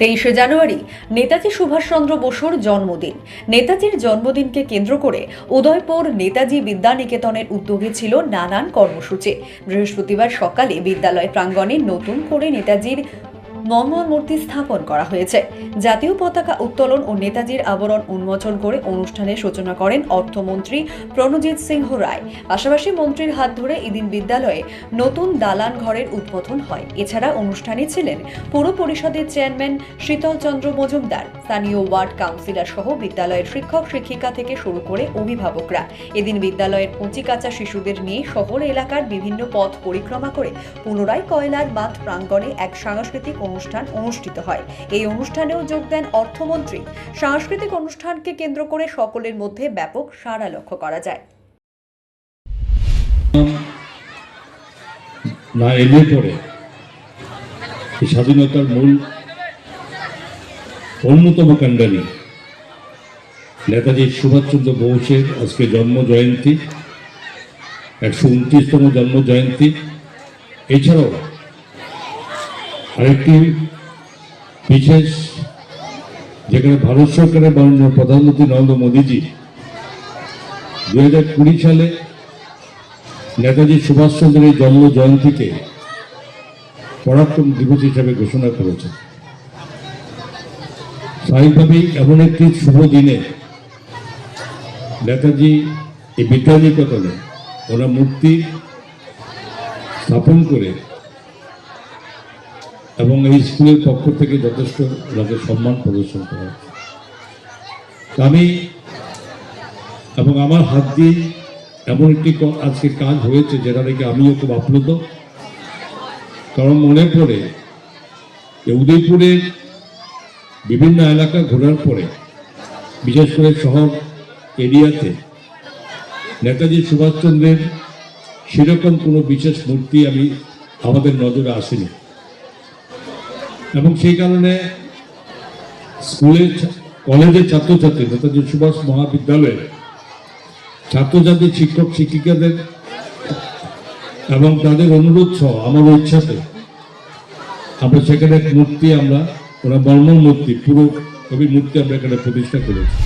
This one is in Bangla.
তেইশে জানুয়ারি নেতাজি সুভাষচন্দ্র বসুর জন্মদিন। নেতাজির জন্মদিনকে কেন্দ্র করে উদয়পুর নেতাজি বিদ্যানিকেতনের উদ্যোগে ছিল নানান কর্মসূচি। বৃহস্পতিবার সকালে বিদ্যালয় প্রাঙ্গণে নতুন করে নেতাজির মর্মর মূর্তি স্থাপন করা হয়েছে। জাতীয় পতাকা উত্তোলন ও নেতাজির আবরণ উন্মোচন করে অনুষ্ঠানের সূচনা করেন অর্থমন্ত্রী প্রণজিৎ সিংহ রায়। পাশাপাশি মন্ত্রীর হাত ধরে এদিন বিদ্যালয়ে নতুন দালান ঘরের উদ্বোধন হয়। এছাড়া অনুষ্ঠানে ছিলেন পুর পরিষদের চেয়ারম্যান শীতল চন্দ্র মজুমদার, স্থানীয় ওয়ার্ড কাউন্সিলর সহ বিদ্যালয়ের শিক্ষক শিক্ষিকা থেকে শুরু করে অভিভাবকরা। এদিন বিদ্যালয়ের কচিকাচা শিশুদের নিয়ে শহর এলাকার বিভিন্ন পথ পরিক্রমা করে পুনরায় কয়লার বাঁধ প্রাঙ্গণে এক সাংস্কৃতিক অনুষ্ঠান অনুষ্ঠিত হয়। এই অনুষ্ঠানেও যোগ দেন অর্থমন্ত্রী। সাংস্কৃতিক অনুষ্ঠানকে কেন্দ্র করে সকলের মধ্যে ব্যাপক সাড়া লক্ষ্য করা যায়। না স্বাধীনতার মূল অন্যতম কাণ্ডারি। নেতাজি সুভাষচন্দ্র বোসের আজকে জন্ম জয়ন্তী, একশো উনত্রিশতম জন্ম জয়ন্তী। এছাড়াও আরেকটি বিশেষ যেখানে ভারত সরকারের মাননীয় প্রধানমন্ত্রী নরেন্দ্র মোদীজি দু হাজার কুড়ি সালে নেতাজি সুভাষচন্দ্রের জন্ম জয়ন্তীকে পরাক্রম দিবস হিসাবে ঘোষণা করেছে স্বাভাবিকভাবেই এমন একটি শুভ দিনে নেতাজি এই বিদ্যানিকেতনে ওরা মূর্তি স্থাপন করে এবং এই স্কুলের পক্ষ থেকে যথেষ্ট ওনাকে সম্মান প্রদর্শন করা। আমি এবং আমার হাত দিয়ে এমন একটি আজকে কাজ হয়েছে যেটা নাকি আমিও খুব আপ্লুত কারণ মনে পড়ে যে উদয়পুরের বিভিন্ন এলাকা ঘোরার পরে, বিশেষ করে শহর এরিয়াতে নেতাজি সুভাষচন্দ্রের সেরকম কোনো বিশেষ মূর্তি আমি আমাদের নজরে আসেনি এবং সেই কারণে স্কুলের কলেজের ছাত্রছাত্রী নেতাজি সুভাষ মহাবিদ্যালয়ের ছাত্রছাত্রী, শিক্ষক, শিক্ষিকাদের এবং তাদের অনুরোধ সহ আমার ইচ্ছাতে আমরা সেখানে মূর্তি আমরা, ওরা বর্মন মূর্তি, পুরো কবি মূর্তি আমরা এখানে প্রতিষ্ঠা করেছি।